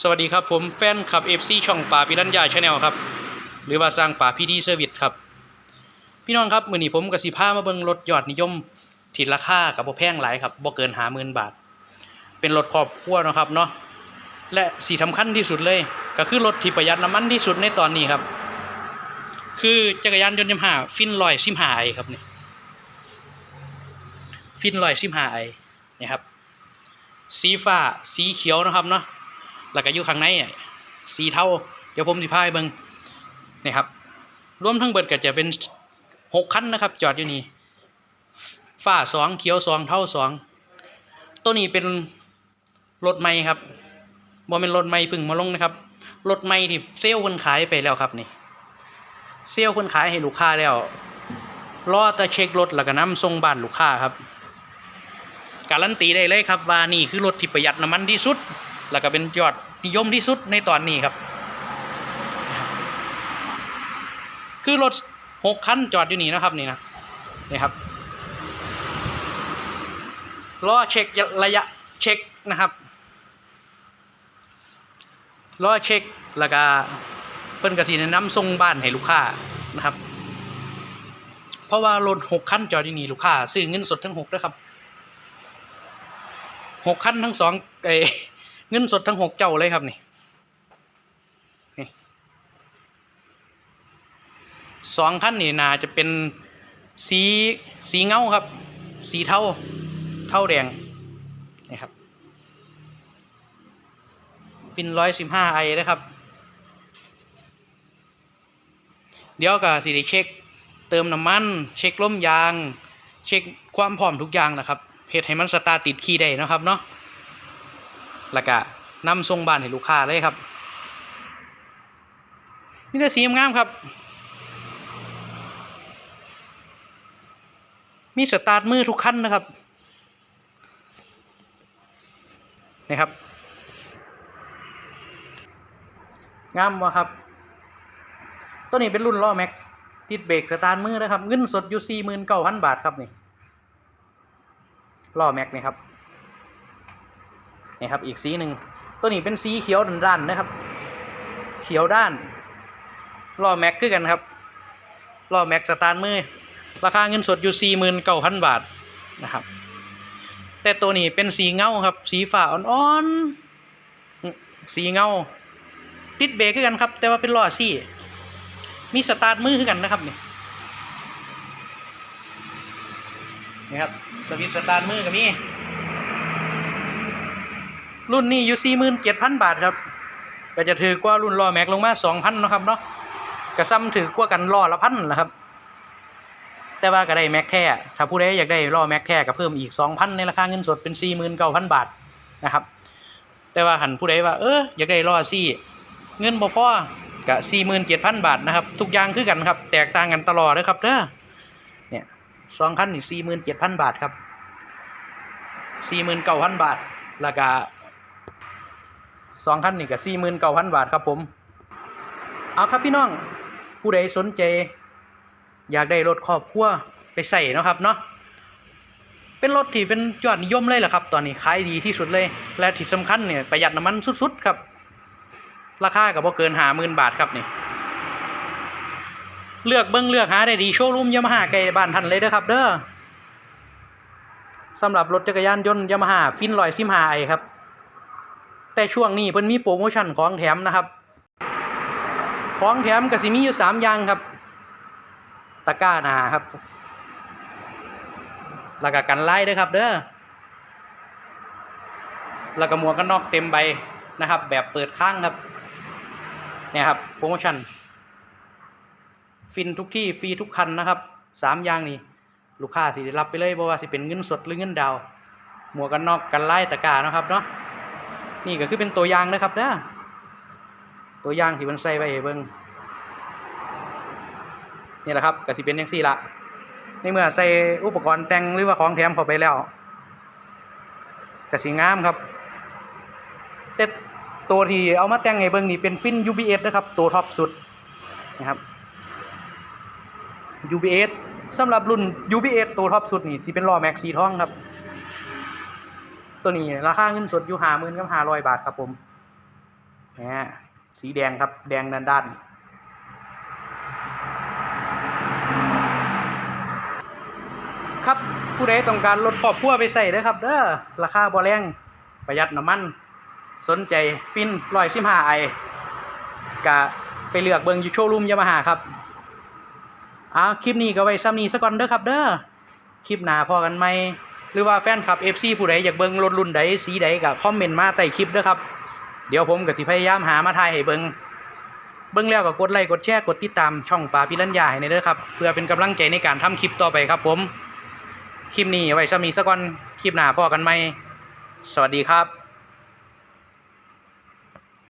สวัสดีครับผมแฟนคลับ FC ช่องป่าพิรัญญาชาแนลครับ หรือว่าสร้างป่าพีดีเซอร์วิสครับ พี่น้องครับมือนี้ผมกับสิพามาเบิ่งรถยอดนิยมที่ราคากับบ่แพงหลายครับบ่เกิน50,000บาท เป็นรถครอบครัวนะครับเนาะและสีสำคัญที่สุดเลย ก็คือรถที่ประหยัดน้ำมันที่สุดในตอนนี้ครับ คือจักรยานยนต์ยมาฮ่าฟินลอยซิมหาไอครับนี่ฟินลอยซิมหาไอนี่ครับสีฟ้าสีเขียวนะครับเนาะ แล้วก็อยู่ข้างในเนี่ยสีเท่า เดี๋ยวผมสิพาให้เบิงนี่ครับ รวมทั้งเบิดก็จะเป็นหกคันนะครับ จอดอยู่นี่ฟ้าสองเขียวสองเทาสองตัวนี้เป็นรถใหม่ครับบ่เป็นรถใหม่พึ่งมาลงนะครับรถใหม่ที่เซลล์เพิ่นขายไปแล้วครับนี่เซลล์เพิ่นขายให้ลูกค้าแล้วรอแต่เช็ครถแล้วก็นำส่งบ้านลูกค้าครับ การันตีได้เลยครับว่านี่คือรถที่ประหยัดน้ำมันที่สุด แล้วก็เป็นยอด นิยมที่สุดในตอนนี้ครับ คือรถหกคันจอดอยู่นี่นะครับนี่นะนี่ครับรอเช็คระยะเช็คนะครับรอเช็คแล้วก็เพิ่นกระสีแนะนำส่งบ้านให้ลูกค้านะครับ เพราะว่ารถหกคันจอดอยู่นี่ลูกค้าซื้อเงินสดทั้งหกนะครับหกคันทั้งสองเอ เงินสดทั้งหกเจ้าเลยครับนี่นี่สองคันนี่นาจะเป็นสีสีเงาครับ สีเทาเทาแดงนี่ครับป็นร้อยสิบห้าไอนะครับ เดี๋ยวก็สิได้เช็ค เติมน้ำมัน เช็คล้มยาง เช็คความพร้อมทุกอย่างนะครับเฮ็ดให้มันสตาร์ติดขี่ได้นะครับเนาะ แล้วก็นำส่งบ้านให้ลูกค้าเลยครับนี่แต่สีงามๆครับ มีสตาร์ทมือทุกคันนะครับนี่ครับงามวะครับ ตัวนี้เป็นรุ่นล้อแม็กติดเบรกสตาร์ทมือนะครับ เงินสดอยู่สี่หมื่นเก้าพันบาทครับนี่ล้อแม็กนี่ครับ นี่ครับอีกสีหนึ่งตัวนี้เป็นสีเขียวด้านๆนะครับ เขียวด้านล้อแม็กคือกันครับล้อแม็กสตาร์มือราคาเงินสดอยู่สี่หมื่นเก้าพันบาทนะครับ แต่ตัวนี้เป็นสีเงาครับ สีฟ้าอ่อนๆสีเงาติดเบรกคือกันครับ แต่ว่าเป็นล้อซี่ มีสตาร์ทมือคือกันนะครับนี่นี่ครับสวิตสตาร์ทมือกับมี รุ่นนี้อยู่สี่หมื่นเจ็ดพันบาทครับก็จะถือกว่ารุ่นล้อแม็กลงมาสองพันนะครับเนาะก็ซ้ำถือกว่ากันล้อละพันแหละครับ แต่ว่าก็ได้แม็กแท้ถ้าผู้ใดอยากได้ล้อแม็กแท้ก็เพิ่มอีกสองพันในราคาเงินสดเป็นสี่หมื่นเก้าพันบาทนะครับ แต่ว่าหันผู้ใดว่าเอออยากได้ล้อซี่เงินบ่พอก็สี่หมื่นเจ็ดพันบาทนะครับทุกอย่างคือกันครับ แตกต่างกันตลอดนะครับเด้อเนี่ยสองคันนี่สี่หมื่นเจ็ดพันบาทครับสี่หมื่นเก้าพันบาทแล้วก็ สองคันนี่ก็สี่หมื่นเก้าพันบาทครับผม เอาครับพี่น้อง ผู้ใดสนใจ อยากได้รถครอบครัวไปใส่นะครับเนาะ เป็นรถที่เป็นยอดนิยมเลยแหละครับ ตอนนี้ขายดีที่สุดเลย และที่สำคัญเนี่ยประหยัดน้ำมันสุดๆครับ ราคากับพอเกินหาหมื่นบาทครับนี่ เลือกเบิ้งเลือกหาได้ดีโชว์รูมยามาฮ่าไกลบ้านทันเลยเด้อครับ เด้อสำหรับรถจักรยานยนต์ยามาฮ่าฟินลอยซิมหาไอครับ แต่ช่วงนี้เพิ่นมีโปรโมชั่นของแถมนะครับ ของแถมก็สิมีอยู่สามอย่างครับ ตะกร้าหนาครับแล้วก็กันไล่ด้วยครับ เด้อแล้วก็หมวกกันน็อกเต็มใบนะครับ แบบเปิดข้างครับเนี่ยครับโปรโมชั่น ฟินทุกที่ฟรีทุกคันนะครับสามอย่างนี้ลูกค้าสิได้รับไปเลยเพราะว่าสิเป็นเงินสดหรือเงินดาว หมวกกันน็อกกันไล่ตะกร้านะครับเนาะ นี่ก็คือเป็นตัวอย่างนะครับนะตัวอย่างที่มันใส่ไว้ให้เบิ่งนี่แหละครับก็สิเป็นอย่างซี่ละในเมื่อใส่อุปกรณ์แต่งหรือว่าของแถมเข้าไปแล้วก็สิงามครับแต่ตัวที่เอามาแต่งให้เบิ่งนี่เป็นฟิน UBS นะครับตัวท็อปสุดนะครับ UBS สำหรับรุ่น UBS ตัวท็อปสุดนี่สิเป็นล้อแม็กสีทองครับ ตัวนี้ราคาเงินสดอยู่หาหมื่นกับห้าร้อยบาทครับผมแหมสีแดงครับแดงด้านด้านครับผู้ใดต้องการรถครอบครัวไปใส่เด้อครับเด้อราคาบ่แรงประหยัดน้ำมัน สนใจฟินร้อยสิบห้าไอกะไปเลือกเบิงยูโชรูมยามาฮาครับอ้าวคลิปนี้ก็ไว้ซ้ำนี้ซะก่อนเด้อครับเด้อคลิปหน้าพอกันไหม หรือว่าแฟนคลับ FC ผู้ใดอยากเบิ้งรถรุ่นใดสีใดก็คอมเมนต์มาใต้คลิปด้อครับ เดี๋ยวผมก็สิพยายามหามาถ่ายให้เบิ้งเบิ้งแล้วก็กดไลค์กดแชร์กดติดตามช่องปาพิรัญญาให้ในเด้อครับ เพื่อเป็นกำลังใจในการทำคลิปต่อไปครับผม คลิปนี้ไว้ซะมีสักวันคลิปหน้าพอกันไหมสวัสดีครับ